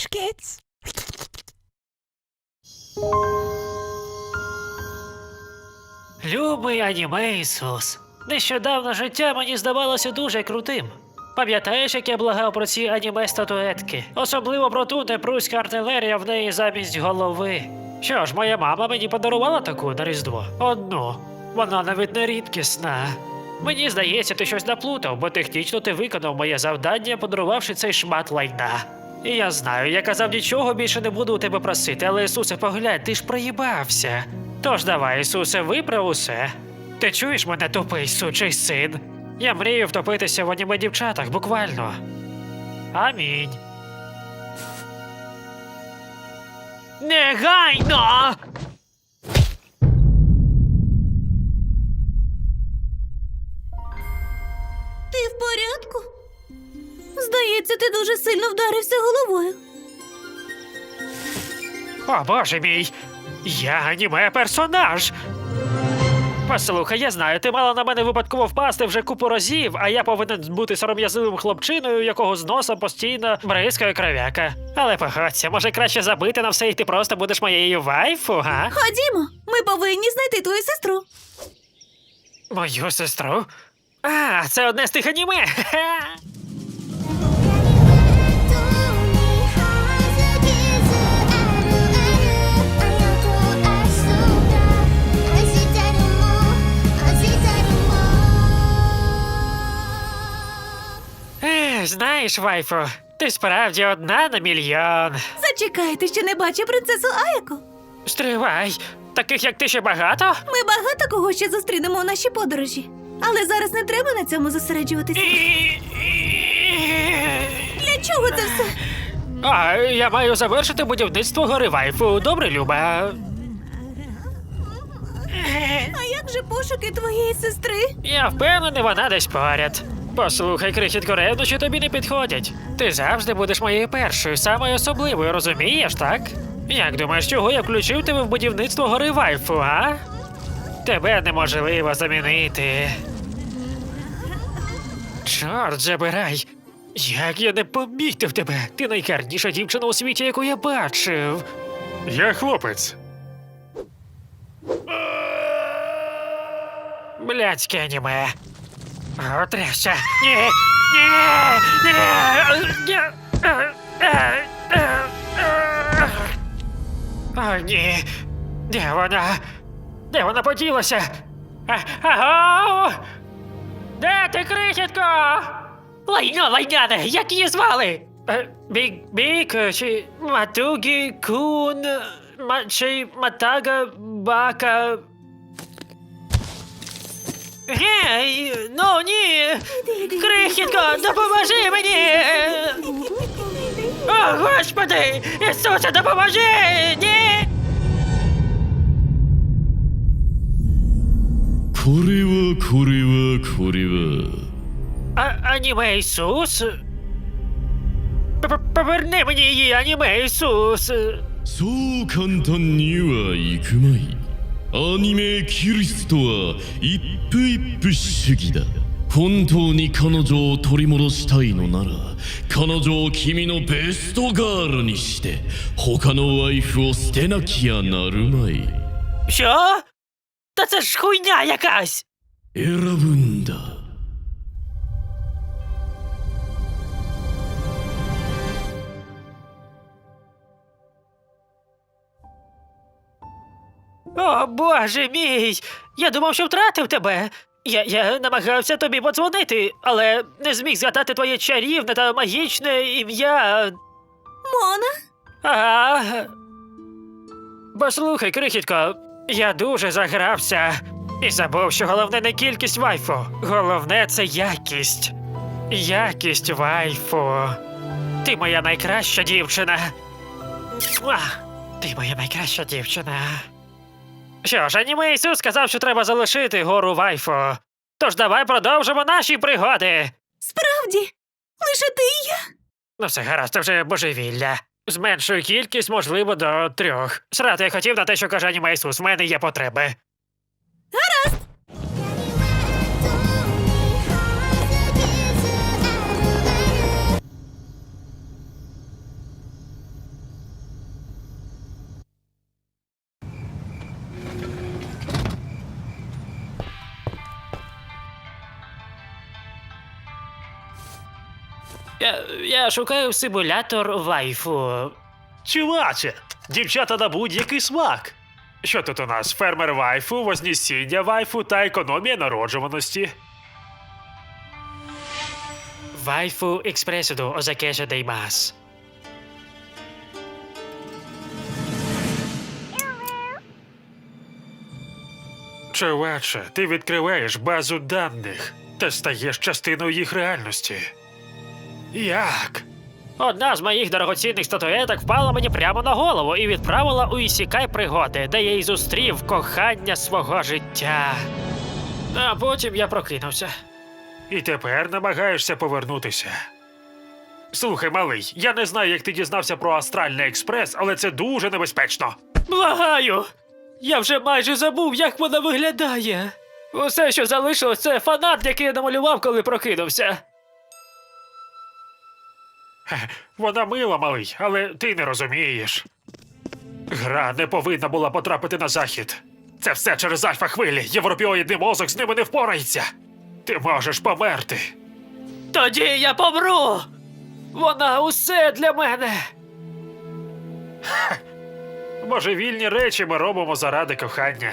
Hush, kids. Любий аніме Ісус. Нещодавно життя мені здавалося дуже крутим. Пам'ятаєш, як я благав про ці аніме статуетки? Особливо про ту, де пруська артилерія в неї замість голови. Що ж, моя мама мені подарувала таку на Різдво. Одну. Вона навіть не рідкісна. Мені здається, ти щось наплутав, бо технічно ти виконав моє завдання, подарувавши цей шмат лайна. І я знаю, я казав нічого більше не буду у тебе просити, але Ісусе, поглянь, ти ж проїбався. Тож давай, Ісусе, виправ усе. Ти чуєш мене, тупий сучий син? Я мрію втопитися в аніме дівчатах, буквально. Амінь. Негайно! Ти в порядку? Здається, ти дуже сильно вдарився головою. О боже мій! Я аніме персонаж. Послухай, я знаю, ти мала на мене випадково впасти вже купу разів, а я повинен бути сором'язливим хлопчиною, якого з носа постійно бризкає кров'яка. Але погодься, може краще забити на все, і ти просто будеш моєю вайфу, га? Ходімо, ми повинні знайти твою сестру. Мою сестру? А, це одне з тих аніме. Хе-хе. Знаєш, вайфу, ти справді одна на мільйон. Зачекай, ти ще не бачив принцесу Аяко. Стривай, таких як ти ще багато? Ми багато кого ще зустрінемо у нашій подорожі. Але зараз не треба на цьому зосереджуватися. Для чого це все? А, я маю завершити будівництво гори вайфу. Добре, Люба. А як же пошуки твоєї сестри? Я впевнений, вона десь поряд. Послухай, крихітко, ревнощі тобі не підходять. Ти завжди будеш моєю першою, самою особливою, розумієш, так? Як думаєш, чого я включив тебе в будівництво гори вайфу, а? Тебе неможливо замінити. Чорт забирай. Як я не помітив тебе. Ти найгарніша дівчина у світі, яку я бачив. Я хлопець. Блядське аніме. О, трясся. Ні! Ні! Ні! Ні! Е, е, е. О, ні. Де вона? Де вона поділася? А, Аго! Де ти, крихітко? Лайно, лайняне, як її звали? Бік, бік, чи Матугі, кун, ма, чи Матага, бака, Гей, ну ні! Крихітко, допоможи мені! О, господи! Ісусе, допоможи! Ні! これはこれはこれは А, аніме Ісус? П- п- Поверни мені її, аніме Ісус! そう簡単にはいくまい アニメキリストは一夫一夫主義だ本当に彼女を取り戻したいのなら彼女を君のベストガールにして他のワイフを捨てなきゃなるまい Що? Та це ж хуйня якась! 選ぶ О, боже мій! Я думав, що втратив тебе. Я, я намагався тобі подзвонити, але не зміг згадати твоє чарівне та магічне ім'я. Мона? Ага. Послухай, крихітко, я дуже загрався і забув, що головне не кількість вайфу. Головне це якість. Якість вайфу. Ти моя найкраща дівчина. Муа! Ти моя найкраща дівчина. Що ж, аніме Ісус сказав, що треба залишити гору вайфу. Тож давай продовжимо наші пригоди. Справді, лише ти і я. Ну, все гаразд, це вже божевілля. Зменшую кількість, можливо, до трьох. Срати я хотів на те, що каже аніме Ісус, в мене є потреби. Я, я шукаю симулятор вайфу. Чуваче, дівчата на будь-який смак. Що тут у нас? Фермер вайфу, вознесіння вайфу та економія народжуваності. Вайфу експресіду озакеша деймас. Чуваче, ти відкриваєш базу даних та стаєш частиною їх реальності. Як? Одна з моїх дорогоцінних статуеток впала мені прямо на голову і відправила у Ісікай пригоди, де я й зустрів кохання свого життя. А потім я прокинувся. І тепер намагаєшся повернутися. Слухай, малий, я не знаю, як ти дізнався про Астральний експрес, але це дуже небезпечно. Благаю! Я вже майже забув, як вона виглядає. Усе, що залишилось, це фанат, який я намалював, коли прокинувся. Вона мила, малий, але ти не розумієш. Гра не повинна була потрапити на захід. Це все через альфа хвилі. Європіоїдний мозок з ними не впорається. Ти можеш померти. Тоді я помру! Вона усе для мене. Божевільні речі ми робимо заради кохання.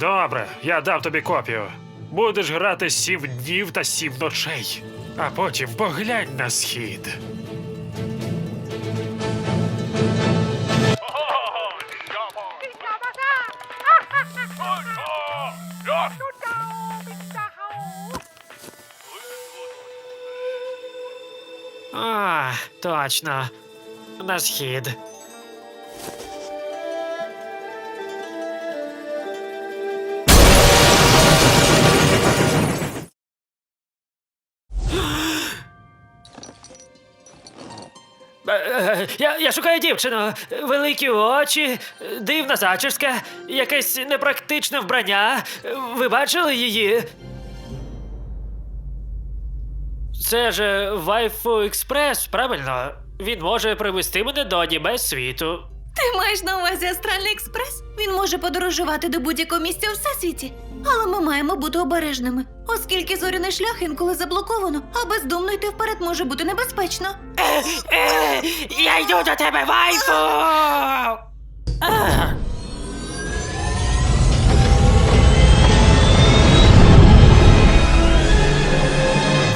Добре, я дав тобі копію. Будеш грати сім днів та сім ночей, а потім поглянь на схід. А, точно. На схід. Я, шукаю дівчину. Великі очі, дивна зачіска, якесь непрактичне вбрання. Ви бачили її? Це ж Вайфу Експрес, правильно? Він може привезти мене до аніме світу. Ти маєш на увазі Астральний експрес? Він може подорожувати до будь-якого місця у всесвіті. Але ми маємо бути обережними, оскільки зоряний шлях інколи заблоковано, а бездумно йти вперед може бути небезпечно. Е, я йду до тебе, Вайфу! А,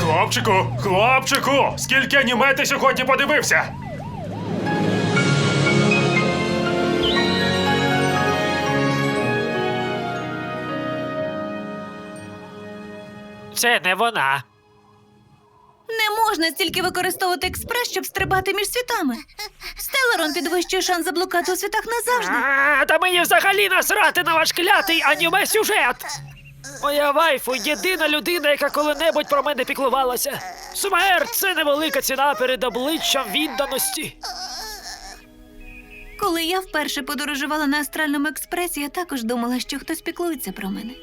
Хлопчику, хлопчику! Скільки аніме ти сьогодні подивився? Це не вона. Не можна стільки використовувати експрес, щоб стрибати між світами. Стелерон підвищує шанс заблукати у світах назавжди. А, та мені взагалі насрати на ваш клятий аніме сюжет. Моя вайфу єдина людина, яка коли-небудь про мене піклувалася. Смерть це невелика ціна перед обличчям відданості. Коли я вперше подорожувала на астральному експресі, я також думала, що хтось піклується про мене.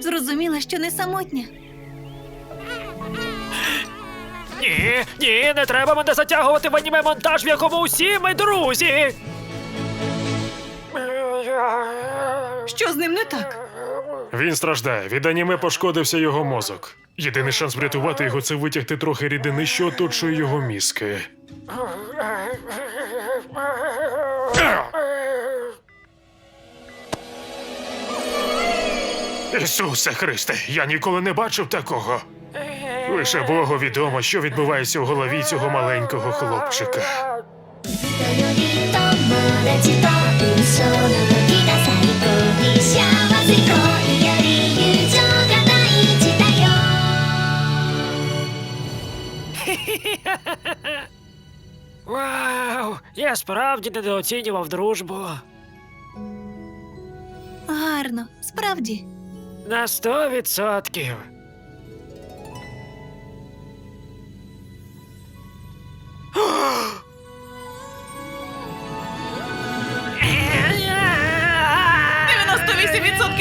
Зрозуміла, що не самотня. Ні, ні, не треба мене затягувати в аніме монтаж, в якому усі ми друзі. Що з ним не так? Він страждає. Від аніме пошкодився його мозок. Єдиний шанс врятувати його це витягти трохи рідини, що оточує його мізки. Ісусе Христе, я ніколи не бачив такого. Лише Богу відомо, що відбувається у голові цього маленького хлопчика. Вау! Я справді недооцінював дружбу. Гарно, справді. На сто відсотків.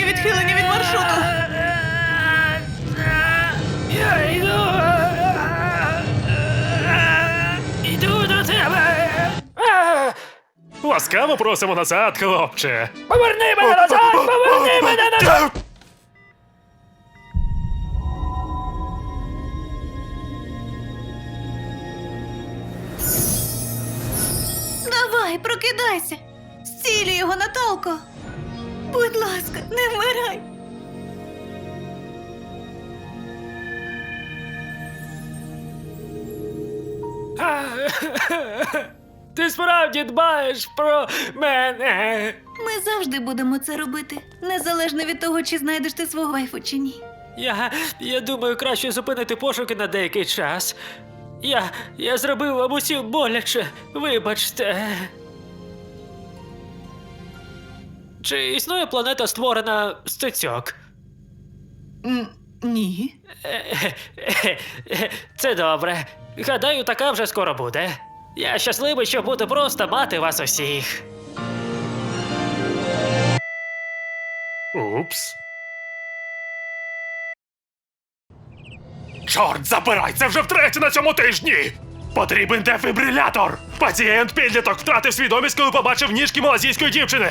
відхилення від маршруту. Я йду. Йду до тебе. Ласкаво просимо назад, хлопче. Поверни мене назад! Поверни мене назад! Май, прокидайся! Зцілюй його, Наталко! Будь ласка, не вмирай! Ти справді дбаєш про мене. Ми завжди будемо це робити, незалежно від того, чи знайдеш ти свого вайфу чи ні. Я, я думаю, краще зупинити пошуки на деякий час. Я, я зробив вам усім боляче. Вибачте. Чи існує планета створена з цицьок? М, Ні. Це добре. Гадаю, така вже скоро буде. Я щасливий, що буду просто мати вас усіх. Упс. Чорт, забирай! Це вже втретє на цьому тижні! Потрібен дефібрилятор! Пацієнт підліток втратив свідомість, коли побачив ніжки малазійської дівчини!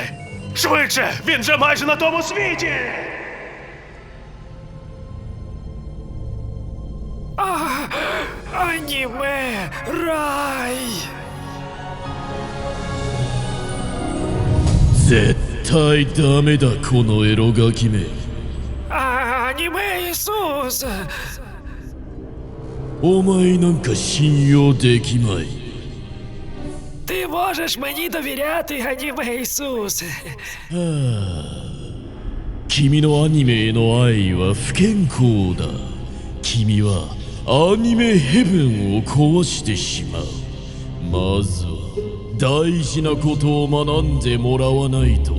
Швидше! Він же майже на тому світі! Аніме рай! 絶対ダメだこのエロガキめ Аніме Ісус! お前なんか信用できまい Ти можеш мені довіряти, аніме Ісус. 君のアニメへの愛は不健康だ君はアニメヘブンを壊してしまうまずは大事なことを学んでもらわないと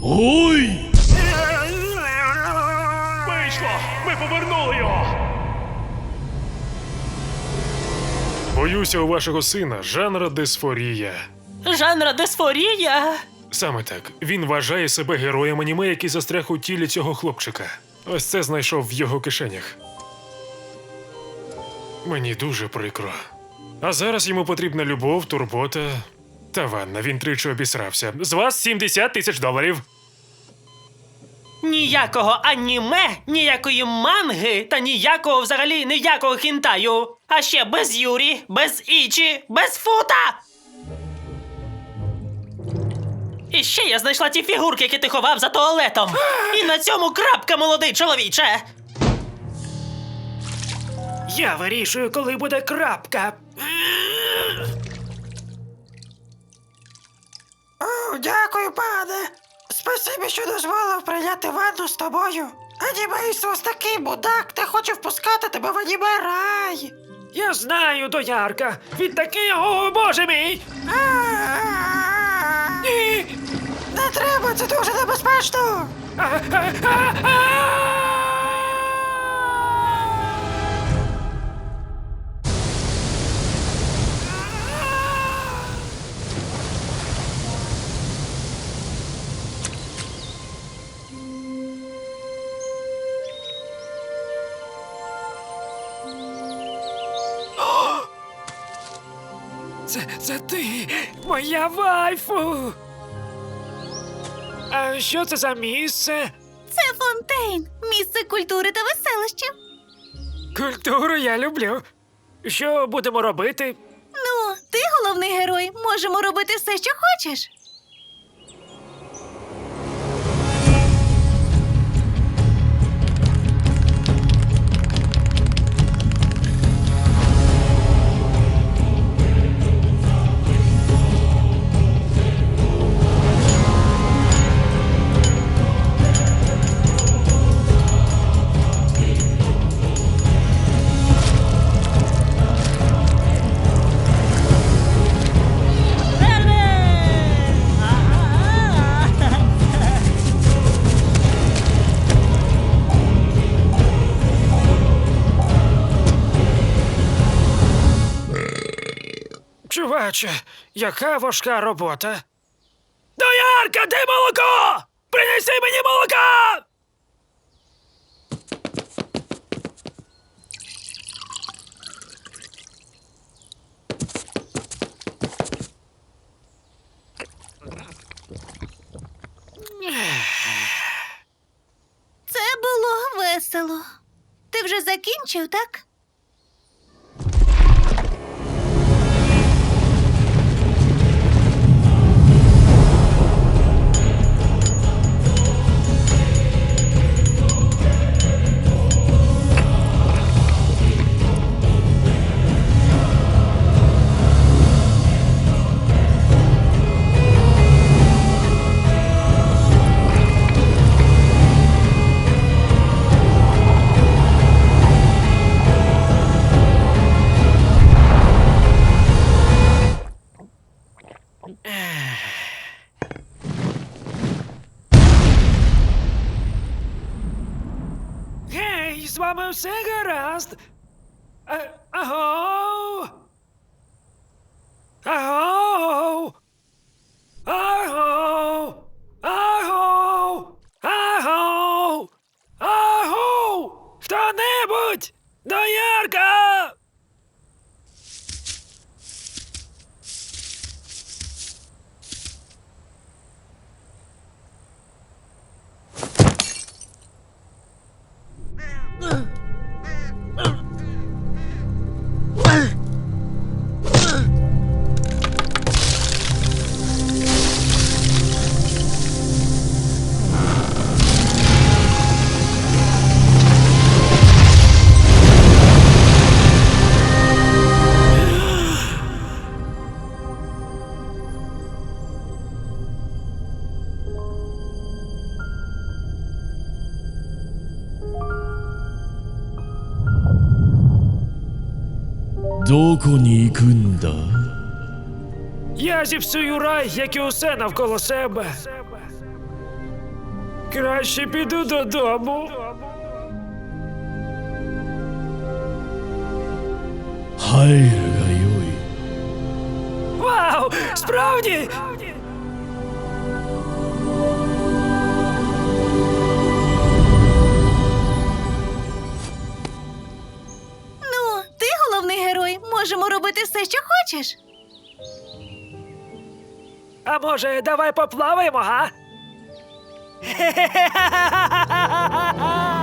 おい Боюся, у вашого сина жанра дисфорія. Жанра дисфорія? Саме так. Він вважає себе героєм аніме, який застряг у тілі цього хлопчика. Ось це знайшов в його кишенях. Мені дуже прикро. А зараз йому потрібна любов, турбота та ванна. Він тричі обісрався. З вас 70 тисяч доларів. Ніякого аніме, ніякої манги та ніякого взагалі ніякого хінтаю. А ще без Юрі, без Ічі, без фута. І ще я знайшла ті фігурки, які ти ховав за туалетом. І на цьому крапка, молодий чоловіче. Я вирішую, коли буде крапка. О, дякую, пане. Спасибі, що дозволив прийняти ванну з тобою. Аніме Ісус такий мудак, не хоче впускати тебе в аніме рай. Я знаю, доярка. Він такий, о боже мій. А-а-а. Не треба, це дуже небезпечно. Це, моя вайфу. А що це за місце? Це фонтейн, місце культури та веселища. Культуру я люблю. Що будемо робити? Ну, ти головний герой. Можемо робити все, що хочеш. Чуваче, яка важка робота. Доярка, де молоко? Принеси мені молока! Це було весело. Ти вже закінчив, так? Вами все гаразд. А, аго. Аго. Аго. Аго. Аго. Аго. Хто-небудь! Доярка! –どこに行くんだ Я зіпсую рай, як і усе навколо себе. Краще піду додому. 入るがよい Вау! Справді! робити все, що хочеш. А може, давай поплаваємо, га?